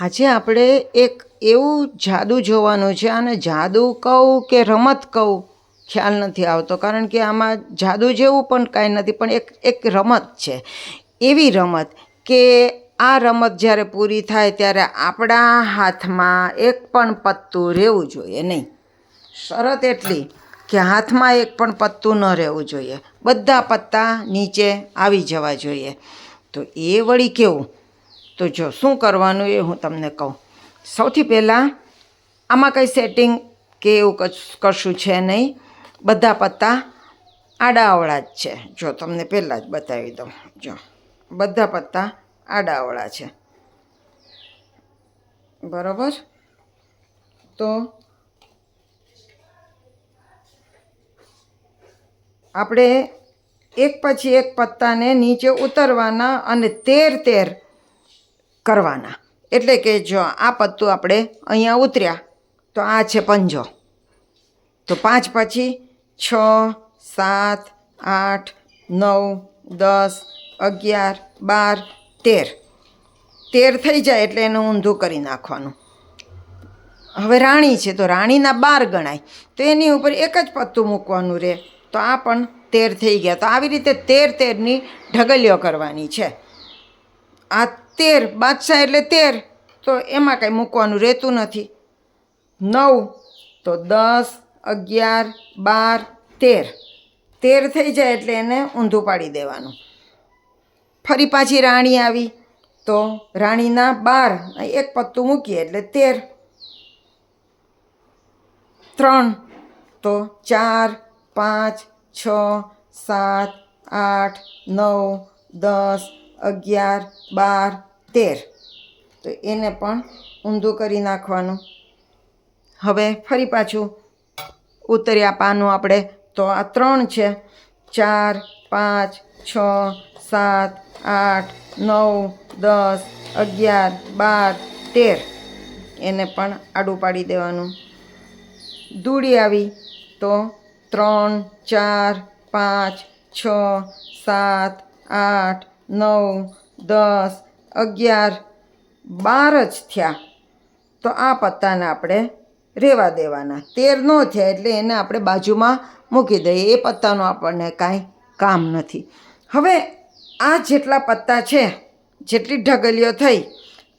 આજે આપણે એક એવું જાદુ જોવાનું છે અને જાદુ કહું કે રમત કહું, ખ્યાલ નથી આવતો. કારણ કે આમાં જાદુ જેવું પણ કાંઈ નથી, પણ એક એક રમત છે. એવી રમત કે આ રમત જ્યારે પૂરી થાય ત્યારે આપણા હાથમાં એક પણ પત્તું રહેવું જોઈએ નહીં. શરત એટલી કે હાથમાં એક પણ પત્તું ન રહેવું જોઈએ. બધા પત્તા નીચે આવી જવા જોઈએ. તો એ વળી કેવું? તો જો શું કરવાનું એ હું તમને કહું. સૌથી પહેલાં આમાં કંઈ સેટિંગ કે એવું કશ- છે નહીં. બધા પત્તા આડાઅવળા જ છે. જો તમને પહેલાં જ બતાવી દઉં. જો, બધા પત્તા આડાઅવળા છે. બરાબર? તો આપણે એક પછી એક પત્તાને નીચે ઉતરવાના અને તેર તેર કરવાના. એટલે કે જો આ પત્તું આપણે અહીંયા ઉતર્યા, તો આ છે પંજો. તો પાંચ પછી છ, સાત, આઠ, નવ, દસ, અગિયાર, બાર, તેર. તેર થઈ જાય એટલે એનું ઊંધું કરી નાખવાનું. હવે રાણી છે, તો રાણીના બાર ગણાય. તો એની ઉપર એક જ પત્તું મૂકવાનું રહે તો આ પણ તેર થઈ ગયા. તો આવી રીતે તેર તેરની ઢગલીઓ કરવાની છે. આ તેર, બાદશાહ એટલે તેર. તો એમાં કાંઈ મૂકવાનું રહેતું નથી. નવ, તો દસ, અગિયાર, બાર, તેર. તેર થઈ જાય એટલે એને ઊંધું પાડી દેવાનું. ફરી પાછી રાણી આવી. તો રાણીના બાર એક પત્તું મૂકીએ એટલે તેર. ત્રણ, તો ચાર, પાંચ, છ, સાત, આઠ, નવ, દસ અગિયાર, બાર, તેર. તો એને પણ ઊંધું કરી નાખવાનું. હવે ફરી પાછું ઉતર્યા પાનું આપણે. તો આ ત્રણ છે. ચાર, પાંચ, છ, સાત, આઠ, નવ, દસ, અગિયાર, બાર, તેર. એને પણ આડું પાડી દેવાનું. દૂડી આવી તો ત્રણ, ચાર, પાંચ, છ, સાત, આઠ નવ, દસ, અગિયાર, બાર જ થયા. તો આ પત્તાને આપણે રહેવા દેવાના. તેર ન થયા એટલે એને આપણે બાજુમાં મૂકી દઈએ. એ પત્તાનું આપણને કાંઈ કામ નથી. હવે આ જેટલા પત્તા છે, જેટલી ઢગલીઓ થઈ,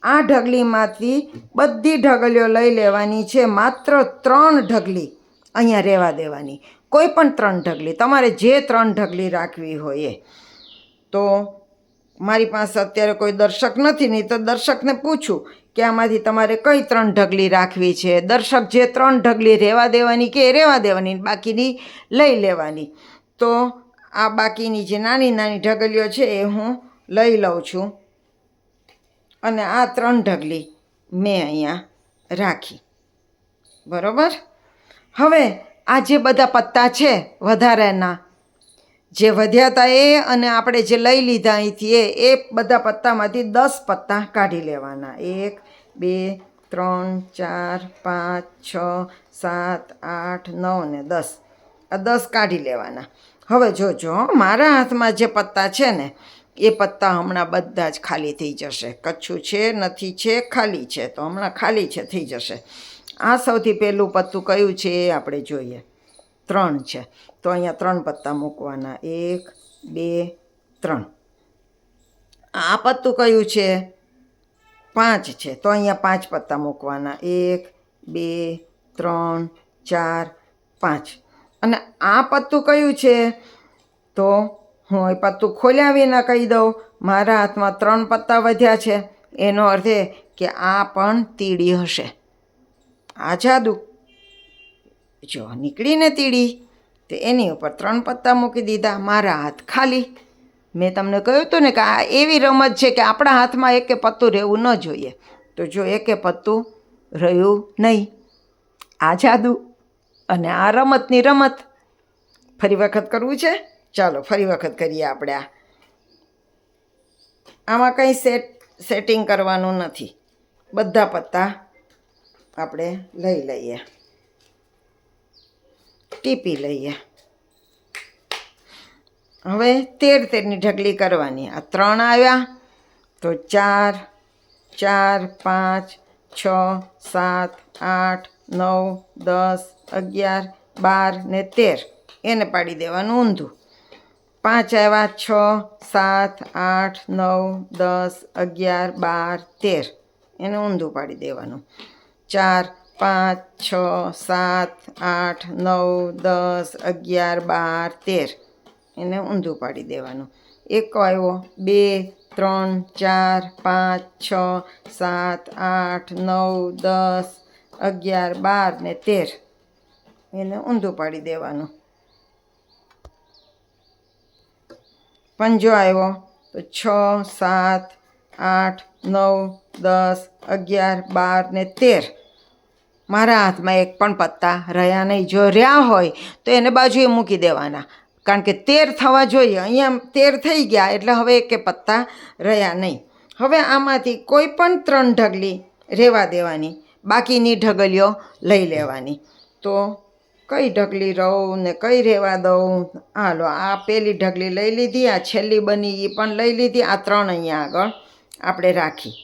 આ ઢગલીમાંથી બધી ઢગલીઓ લઈ લેવાની છે. માત્ર ત્રણ ઢગલી અહીંયા રહેવા દેવાની. કોઈ પણ ત્રણ ઢગલી. તમારે જે ત્રણ ઢગલી રાખવી હોય તો મારી પાસે અત્યારે કોઈ દર્શક નથી, નહીં તો દર્શકને પૂછું કે આમાંથી તમારે કઈ ત્રણ ઢગલી રાખવી છે? દર્શક જે ત્રણ ઢગલી રહેવા દેવાની કે એ રહેવા દેવાની? બાકીની લઈ લેવાની. તો આ બાકીની જે નાની નાની ઢગલીઓ છે એ હું લઈ લઉં છું. અને આ ત્રણ ઢગલી મેં અહીંયા રાખી. બરાબર? હવે આ જે બધા પત્તા છે, વધારાના જે વધ્યા હતા એ અને આપણે જે લઈ લીધા અહીંથી એ એ બધા પત્તામાંથી દસ પત્તા કાઢી લેવાના. એક, બે, ત્રણ, ચાર, પાંચ, છ, સાત, આઠ, નવ ને દસ. આ દસ કાઢી લેવાના. હવે જોજો મારા હાથમાં જે પત્તા છે ને, એ પત્તા હમણાં બધા જ ખાલી થઈ જશે. કચ્છું છે, નથી છે, ખાલી છે. તો હમણાં ખાલી છે, થઈ જશે. આ સૌથી પહેલું પત્તું કયું છે એ આપણે જોઈએ. ત્રણ છે. તો અહીંયા ત્રણ પત્તા મૂકવાના. એક, બે, ત્રણ. આ પત્તું કયું છે? પાંચ છે. તો અહીંયા પાંચ પત્તા મૂકવાના. એક, બે, ત્રણ, ચાર, પાંચ. અને આ પત્તું કયું છે? તો હું એ પત્તું ખોલ્યા વિના કહી દઉં, મારા હાથમાં ત્રણ પત્તા વધ્યા છે. એનો અર્થ એ કે આ પણ તીડી હશે. આ જાદુ. જો નીકળીને તીડી, તો એની ઉપર ત્રણ પત્તા મૂકી દીધા, મારા હાથ ખાલી. મેં તમને કહ્યું હતું ને કે આ એવી રમત છે કે આપણા હાથમાં એકે પત્તું રહેવું ન જોઈએ. તો જો એકે પત્તું રહ્યું નહીં. આ જાદુ અને આ રમતની રમત. ફરી વખત કરવું છે? ચાલો, ફરી વખત કરીએ આપણે આ. આમાં કંઈ સેટ, સેટિંગ કરવાનું નથી. બધા પત્તા આપણે લઈ લઈએ. ટીપી લઈએ. હવે તેર તેરની ઢગલી કરવાની. આ ત્રણ આવ્યા, તો ચાર ચાર, પાંચ, છ, સાત, આઠ, નવ, દસ, અગિયાર, બાર ને તેર. એને પાડી દેવાનું ઊંધું. પાંચ આવ્યા, છ, સાત, આઠ, નવ, દસ, અગિયાર, બાર, તેર. એને ઊંધું પાડી દેવાનું. ચાર પાંચ, છ, સાત, આઠ, નવ, દસ, અગિયાર, બાર, તેર. એને ઊંધું પાડી દેવાનું. એક આવ્યો, બે, ત્રણ, ચાર, પાંચ, છ, સાત, આઠ, નવ, દસ, અગિયાર, બાર ને તેર. એને ઊંધું પાડી દેવાનું. પંજો આવ્યો, તો છ, સાત, આઠ, નવ, દસ, અગિયાર, બાર ને તેર. મારા હાથમાં એક પણ પત્તા રહ્યા નહીં. જો રહ્યા હોય, તો એને બાજુએ મૂકી દેવાના. કારણ કે તેર થવા જોઈએ. અહીંયા તેર થઈ ગયા, એટલે હવે એક પત્તા રહ્યા નહીં. હવે આમાંથી કોઈ પણ ત્રણ ઢગલી રહેવા દેવાની. બાકીની ઢગલીઓ લઈ લેવાની. તો કઈ ઢગલી રહું ને કઈ રહેવા દઉં? હાલો, આ પેલી ઢગલી લઈ લીધી, આ છેલ્લી બની એ પણ લઈ લીધી. આ ત્રણ અહીંયા આગળ આપણે રાખી.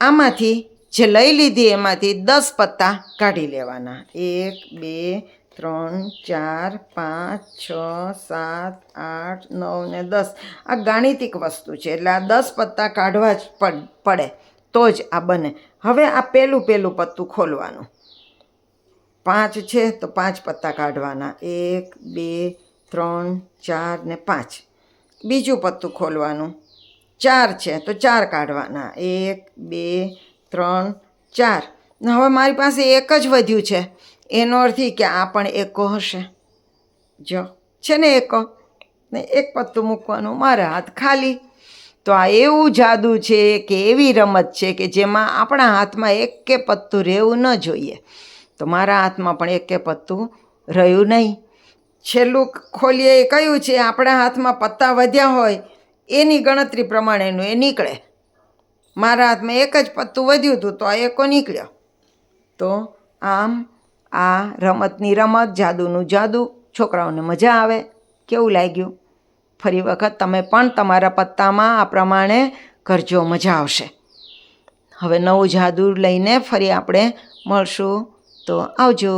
આમાંથી જે લઈ લીધી એમાંથી દસ પત્તા કાઢી લેવાના. એક, બે, ત્રણ, ચાર, પાંચ, છ, સાત, આઠ, નવ ને દસ. આ ગાણિતિક વસ્તુ છે, એટલે આ દસ પત્તા કાઢવા જ પડ- તો જ આ બને. હવે આ પહેલું પહેલું પત્તું ખોલવાનું. પાંચ છે તો પાંચ પત્તા કાઢવાના. એક, બે, ત્રણ, ચાર ને પાંચ. બીજું પત્તું ખોલવાનું. ચાર છે તો ચાર કાઢવાના. એક, બે ત્રણ, ચાર. ને હવે મારી પાસે એક જ વધ્યું છે. એનો અર્થ એ કે આ પણ એકો હશે. જો, છે ને એકો? ને એક પત્તું મૂકવાનું મારા હાથ ખાલી. તો આ એવું જાદુ છે કે એવી રમત છે કે જેમાં આપણા હાથમાં એક કે પત્તું રહેવું ન જોઈએ. તો મારા હાથમાં પણ એક કે પત્તું રહ્યું નહીં. છેલ્લું ખોલીએ એ કયું છે, આપણા હાથમાં પત્તા વધ્યા હોય, એની ગણતરી પ્રમાણેનું એ નીકળે. મારા હાથમાં એક જ પત્તું વધ્યું હતું, તો આ એકો નીકળ્યો. તો આમ આ રમતની રમત, જાદુનું જાદુ, છોકરાઓને મજા આવે. કેવું લાગ્યું? ફરી વખત તમે પણ તમારા પત્તામાં આ પ્રમાણે કરજો, મજા આવશે. હવે નવું જાદુ લઈને ફરી આપણે મળશું. તો આવજો.